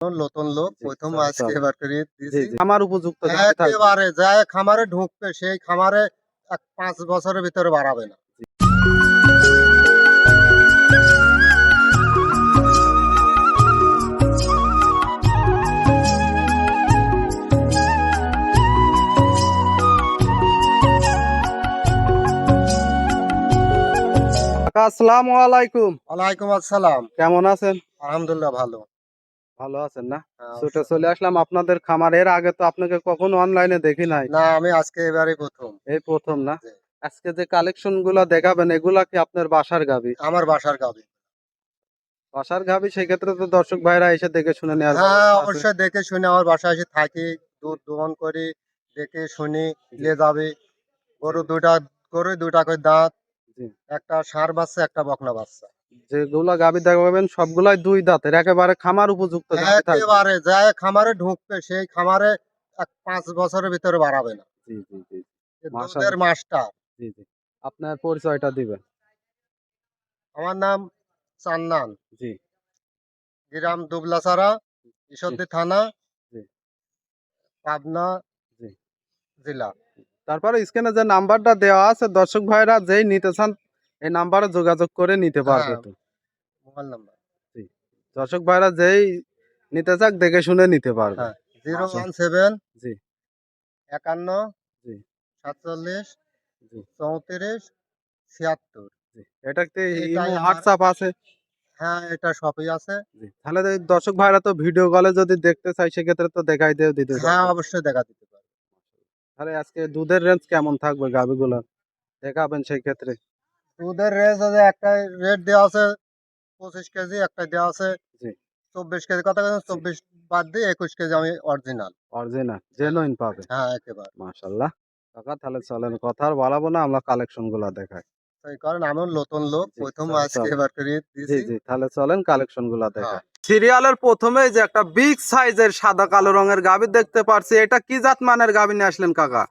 নতুন লোক প্রথম আচ্ছা, আজকে। এবার করে দিয়েছি আমার উপযুক্ত একেবারে যায় খামারে ঢুকবে সেই খামারে এক পাঁচ বছরের ভিতরে বাড়াবে না। আসসালামু আলাইকুম। ওয়ালাইকুম আসসালাম। কেমন আছেন? আলহামদুলিল্লাহ ভালো। ভালো আছেন না? হ্যাঁ, ছুটে চলে আসলাম আপনাদের খামার এর আগে তো আপনাকে কখনো অনলাইনে দেখি নাই। না আমি আজকে এবারে প্রথম। এই প্রথম না? আজকে যে কালেকশনগুলা দেখাবেন এগুলা কি আপনার বাসার গাবি আমার বাসার গাবি বাসার গাবি সেক্ষেত্রে তো দর্শক ভাইরা এসে দেখে শুনে নেওয়ার হ্যাঁ অবশ্যই দেখে শুনে আমার বাসায় এসে থাকি দুধ দোহন করি দেখে শুনি নিয়ে যাবে। গরু দুটা গরু দুটা করে দাঁত একটা ষাঁড় বাচ্চা একটা বকনা বাচ্চা। যেগুলা গাবি দেখাবেন সবগুলাই দুই দাঁতের একেবারে খামার উপযুক্ত একেবারে যায় খামারে ঢুকবে সেই খামারে এক পাঁচ বছরের ভিতরে বাড়াবে না। জি জি জি। দুধের মাস্টার জি জি। আপনার পরিচয়টা দিবেন। আমার নাম চান্নান। জি। গ্রাম দুবলাসারা ঈশ্বরদী থানা জি। পাবনা জি। জেলা। তারপরে স্ক্রিনে যে নাম্বারটা দেওয়া আছে দর্শক ভাইরা যেই নিতে চান এই নাম্বারে যোগাযোগ করে নিতে পারবে হ্যাঁ। তো মোবাইল নাম্বার দর্শক ভাইরা যেই নিতে চাক দেখে শুনে নিতে পারবে হ্যাঁ। জিরো আচ্ছা। ওয়ান সেভেন জি। একান্ন জি। সাতচল্লিশ জি। চৌত্রিশ ছিয়াত্তর জি। এটাতে হোয়াটসঅ্যাপ আছে হ্যাঁ এটা সবই আছে জি। তাহলে দর্শক ভাইরা তো ভিডিও কলে যদি দেখতে চাই সেক্ষেত্রে তো দেখাই দিয়ে দিতে হ্যাঁ অবশ্যই দেখা দিতে পারবে তাহলে আজকে দুধের রেঞ্জ কেমন থাকবে গাভিগুলো দেখাবেন সেই ক্ষেত্রে দুধের রেস আছে একটা রেট দেওয়া আছে পঁচিশ কেজি একটা দেওয়া আছে জি। চব্বিশ কেজি কথা কথা চব্বিশ বাদ দিয়ে একুশ কেজি আমি অরিজিনাল অরিজিনাল জেনুইন পাবে হ্যাঁ একেবারে। মাশাল্লাহ কাকা তাহলে চলেন কথা আর বাড়াবো না আমরা কালেকশনগুলো দেখাই। কারণে আমি নতুন লোক প্রথম চল, আজকে এবার করে দিয়েছি জি তাহলে চলেন কালেকশনগুলা দেখাই। হ্যাঁ। সিরিয়ালের প্রথমে যে একটা বিগ সাইজের সাদা কালো রঙের দেখতে পারছি এটা কি জাত মানের নিয়ে আসলেন কাকা?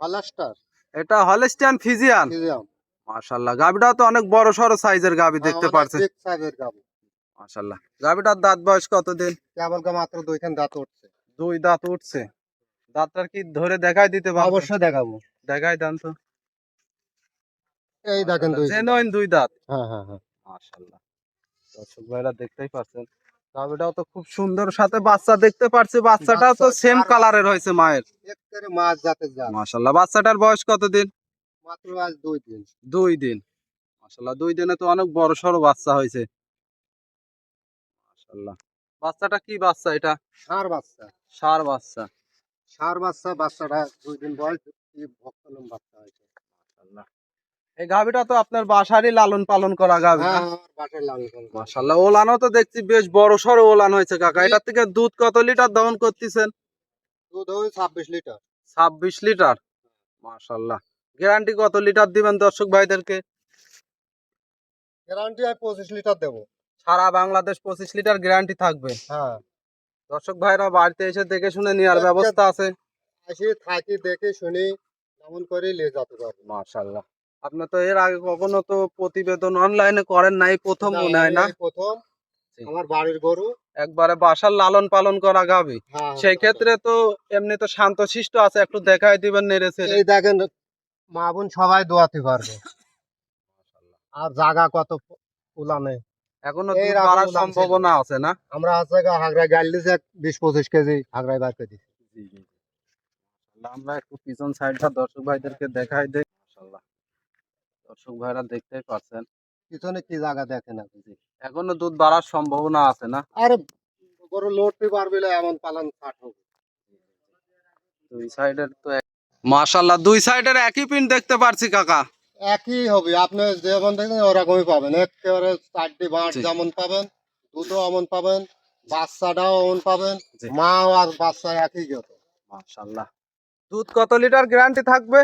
হলাস্টার। এটা হলেস্টিয়ান ফিজিয়ান। মাশাল্লাহ গাভীটা তো অনেক বড় সড়ো সাইজের গাভী দেখতে পারছি বিগ সাইজের গাবি। মাশাল্লাহ গাভীটার দাঁত বয়স কতদিন? কেবল মাত্র দুইখান দাঁত উঠছে। দুই দাঁত উঠছে? দাঁতটার কি ধরে দেখাই দিতে পারব অবশ্যই দেখাবো। দেখাই দেন তো। এই দেখেন দুই জেনুইন দুই দাঁত। হ্যাঁ হ্যাঁ হ্যাঁ। মাশাল্লাহ দর্শক ভাইরা দেখতেই পাচ্ছেন গাভীটাও তো খুব সুন্দর। সাথে বাচ্চা দেখতে পারছি বাচ্চাটা তো সেম কালারের হয়েছে মায়ের। মাছ জাতের জাত মাশাল্লাহ বাচ্চাটার বয়স কতদিন? মাত্র আজ দুই দিন। দুই দিন। মাশাল্লাহ দুই দিনে তো অনেক বড় সড়ো বাচ্চা হয়েছে। মাশাল্লাহ বাচ্চাটা কি বাচ্চা এটা? ষাঁড় বাচ্চা। সার বাচ্চা। ষাঁড় বাচ্চা বাচ্চাটা দুই দিন বয়স ভক্তলম বাচ্চা হয়েছে। মাশাল্লাহ এই গাভীটা তো আপনার বাসারই লালন পালন করা গাভী না? লালন পালন করা। মাশাল্লাহ ওলানও তো দেখছি বেশ বড় সড়ো ওলান হয়েছে কাকা। এটার থেকে দুধ কত লিটার দহন করতেছেন? দুধ হবে ছাব্বিশ লিটার। ছাব্বিশ লিটার। মাশাল্লাহ গ্যারান্টি কত লিটার দিবেন দর্শক ভাইদেরকে? গ্যারান্টি আমি পঁচিশ লিটার দেবো। সারা বাংলাদেশ পঁচিশ লিটার গ্যারান্টি থাকবে। হ্যাঁ। দর্শক ভাইরা বাড়িতে এসে দেখে শুনে নেওয়ার। ব্যবস্থা আছে। আসি থাকি দেখে শুনি এমন করে নিয়ে যেতে পারব। মাশাল্লাহ আপনি তো এর আগে কখনো তো প্রতিবেদন অনলাইনে করেন নাই প্রথম মনে হয় না? প্রথম। আমার বাড়ির গরু। একবারে বাসার লালন পালন করা গাবি হ্যাঁ সেই ক্ষেত্রে তো এমনি তো শান্ত শিষ্ট আছে একটু দেখাই দিবেন নেড়েছে এই দেখেন মা বোন সবাই দোয়াতে পারবে। আর জায়গা কত উলানে। এখনও দুধ রকম বাড়ার সম্ভাবনা আছে না? আমরা আছে হাগড়ায় গাল দিয়েছি বিশ পঁচিশ কেজি হাগড়ায় বার করে দিচ্ছি আমরা একটু পিছন সাইডটা দর্শক ভাইদেরকে দেখাই দেই। মাশাআল্লাহ দর্শক ভাইরা পাচ্ছেন। পিছনে কি জায়গা দেখেন আপনি? এখনও দুধ বাড়ার সম্ভাবনা আছে না? আরে গরু লড়তে পারবে না এমন পালন ফাট হবে। দুই সাইডের তো মাশাআল্লাহ দুই সাইডের একই পিন দেখতে পারছি কাকা। একই হবে আপনি যেমন দেখেন ওরকমই পাবেন। একেবারে চারটি বাঁট যেমন পাবেন এমন পাবেন বাচ্চাটাও পাবেন। মাও আর বাচ্চা একই গেত। দুধ কত লিটার গ্যারান্টি থাকবে?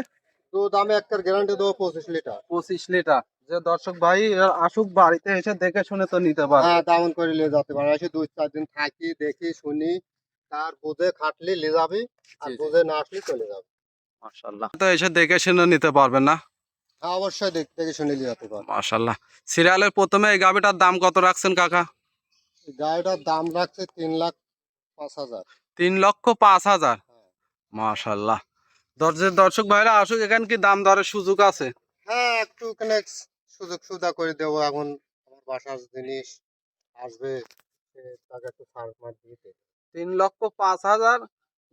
দুধ আমি একটা গ্যারান্টি দেবো পঁচিশ লিটার। পঁচিশ লিটার। যে দর্শক ভাই আসুক বাড়িতে এসে দেখে শুনে তো নিতে পারবে হ্যাঁ তেমন করে নিয়ে যেতে পারে। এসে দুই চার দিন থাকি দেখি শুনি তার বুঝে খাটলি নিয়ে যাবি আর। বুঝে না আসলি চলে যাবে। মাশাআল্লাহ। তো এসে দেখে শুনে নিতে পারবেন না? হ্যাঁ অবশ্যই দেখ দেখে শুনে নিয়ে যেতে পারবে মাশাআল্লাহ। সিরিয়ালের প্রথমে এই গাবিটার দাম কত রাখছেন কাকা? গাড়িটার দাম রাখছে তিন লাখ পাঁচ হাজার। তিন লক্ষ পাঁচ হাজার? মাশাল্লাহ দর্শক দর্শক ভাইরা আসুক এখানে কি দাম দরের সুযোগ আছে? হ্যাঁ একটু সুযোগ সুবিধা করে দেবো। এখন আমার বাসার জিনিস আসবে তাকে একটু ছাড় মার দিতে। তিন লক্ষ পাঁচ হাজার?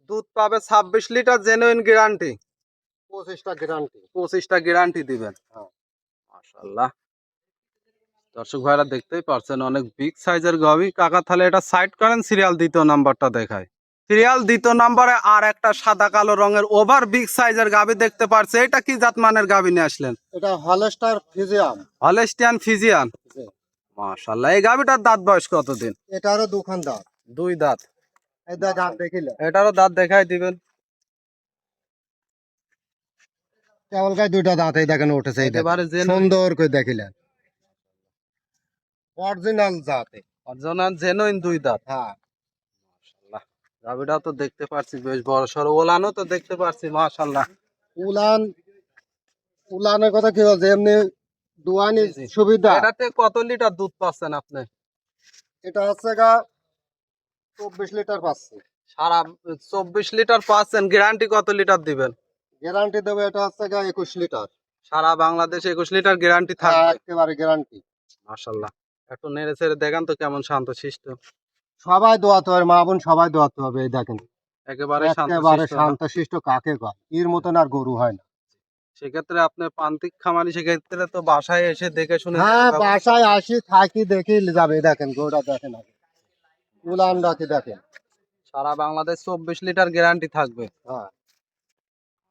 দুধ পাবে ছাব্বিশ লিটার জেনুইন গ্যারান্টি পঁচিশটা গ্যারান্টি পঁচিশটা গ্যারান্টি দিবেন। হ্যাঁ। মাশাল্লাহ দর্শক ভাইরা দেখতেই পারছেন অনেক বিগ সাইজের গাভি। কাকা তাহলে এটা সাইড করেন সিরিয়াল দ্বিতীয় নাম্বারটা দেখায় সিরিয়াল দ্বিতীয় নম্বরে আর একটা সাদা কালো রঙের ওভার বিগ সাইজের গাভি দেখতে পারছে। এটা কি জাত মানের গাভি নিয়ে আসলেন? এটা হলস্টার ফিজিয়াম হলেস্টিয়ান ফিজিয়ান। মাশাল্লাহ এই গাভিটার দাঁত বয়স কতদিন? এটারও দাঁত। দুই দাঁত। এটারও দাঁত দেখাই দিবেন। গায়ে দুইটা দাঁত এই দেখেন উঠেছে সুন্দর করে দেখিলেন। অরিজিনাল জাতে অরিজিনাল জেনুইন দুই দাঁত। হ্যাঁ। তো দেখতে পারছি বেশ বড় সড়ো। ওলানও তো দেখতে মাশাল্লাহ উলান উলানের কথা কি বলছে? এমনি দুয়ানি। সুবিধা? এটাতে কত লিটার দুধ পাচ্ছেন আপনি? এটা হচ্ছে গা চব্বিশ লিটার পাচ্ছে। সারা চব্বিশ লিটার পাচ্ছেন গ্যারান্টি কত লিটার দিবেন? গ্যারান্টি দেবে এটা হচ্ছে গা একুশ লিটার। সারা বাংলাদেশে একুশ লিটার গ্যারান্টি থাকবে? একেবারে গ্যারান্টি মাশাল্লাহ একটু নেড়ে ছেড়ে দেখান তো কেমন শান্ত শিষ্ট সবাই দোয়াতে হবে মা বোন সবাই দোয়াতে হবে এই দেখেন। একেবারে শান্ত একেবারে শান্ত শিষ্ট কাকে কয়? এর মতন আর গরু হয় না। সেক্ষেত্রে আপনি প্রান্তিক খামারি সেক্ষেত্রে তো বাসায় এসে দেখে শুনে হ্যাঁ বাসায় আসি থাকি দেখি যাবে দেখেন গরুটা দেখেন আগে। উলান ডাকি দেখেন। সারা বাংলাদেশ চব্বিশ লিটার গ্যারান্টি থাকবে। হ্যাঁ।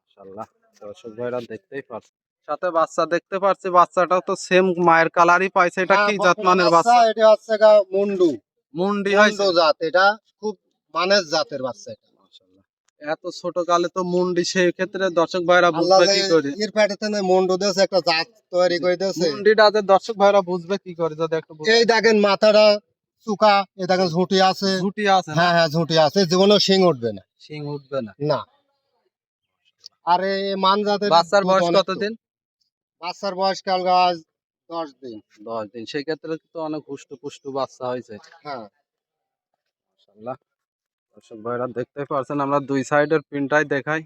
মাশাল্লাহ দর্শক ভাইরা দেখতেই পাচ্ছে সাথে বাচ্চা দেখতে পাচ্ছি বাচ্চাটাও তো সেম মায়ের কালারই পাইছে। এটা হ্যাঁ, কি জাতমানের বাচ্চা? এটা হচ্ছে গা মুন্ডু। মুন্ডি জাত এটা খুব মানের জাতের বাচ্চা এটা। এত ছোট কালে তো মুন্ডি সেই ক্ষেত্রে দর্শক ভাইরা বুঝবে কি করে? এর পেটেতে না মুন্ডু দিয়েছে একটা জাত তৈরি করে দিয়েছে। মুন্ডিটা যে দর্শক ভাইরা বুঝবে কি করে? যদি একটু এই দেখেন মাথাটা চুকা দেখেন ঝুঁটি আছে। ঝুটি আছে হ্যাঁ হ্যাঁ ঝুঁটি আছে। জীবনেও শিং উঠবে না। শিং উঠবে না। না। আর মান জাতের বাচ্চার বয়স। কতদিন? বাচ্চার বয়স কাল গাছ দশ দিন। দশ দিন। সেই ক্ষেত্রে তো অনেক হুষ্ট পুষ্ট বাচ্চা হয়েছে। হ্যাঁ। মাশাআল্লাহ। দর্শক ভাইরা দেখতে পারছেন আমরা দুই সাইডের পিনটাই দেখাই।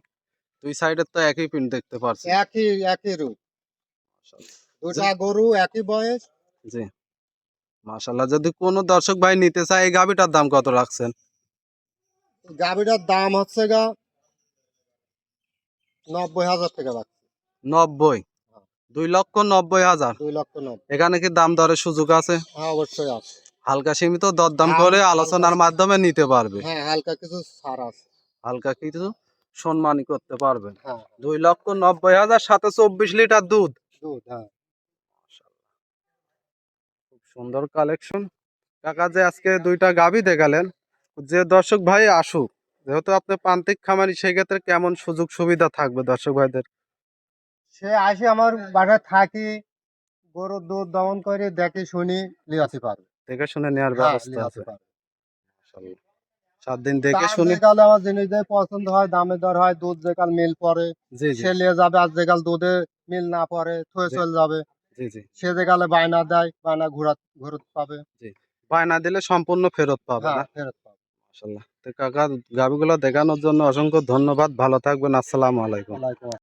দুই সাইডের তো একই পিন দেখতে পারছি একই একই রূপ। দুটা গরু একই বয়স। জি। মাশাআল্লাহ যদি কোনো দর্শক ভাই নিতে চায় এই গাভিটার দাম কত রাখছেন? গাভিটার দাম হচ্ছে গা নব্বই হাজার টাকা রাখছে। নব্বই? দুই লক্ষ নব্বই হাজার? দুই লক্ষ নব্বই। এখানে কি দাম দরের সুযোগ আছে? হ্যাঁ অবশ্যই আছে। হালকা সীমিত দরদাম হ্যাঁ, করে আলোচনার মাধ্যমে নিতে পারবে। হ্যাঁ হালকা কিছু ছাড় আছে। হালকা কিছু সম্মানই করতে পারবেন। হ্যাঁ। দুই লক্ষ নব্বই হাজার সাথে চব্বিশ লিটার দুধ। দুধ হ্যাঁ। সুন্দর কালেকশন কাকা যে আজকে দুইটা গাভি দেখালেন যে দর্শক ভাই আসুক যেহেতু আপনি প্রান্তিক খামারি সেক্ষেত্রে কেমন সুযোগ সুবিধা থাকবে দর্শক ভাইদের? সে আসে আমার বাসায় থাকি গরুর দুধ দমন করে দেখে শুনি লিয়াতে পারবে। দেখে শুনে নেওয়ার হ্যাঁ, ব্যবস্থা আছে। সাত দিন দেখে শুনে। যে আমার জিনিস দেয় পছন্দ হয় দামে দর হয় দুধ যে কাল মিল পরে সে নিয়ে যাবে আর যে কাল দুধে মিল না পরে থয়ে চলে যাবে। সে যে কালে বায়না দেয় বায়না ঘোরা ঘুরত পাবে। বায়না দিলে সম্পূর্ণ ফেরত পাবে না? হ্যাঁ ফেরত পাবে। মাশাআল্লাহ। তো কাকা গাভিগুলো দেখানোর জন্য অসংখ্য ধন্যবাদ। ভালো থাকবেন। আসসালামু আলাইকুম।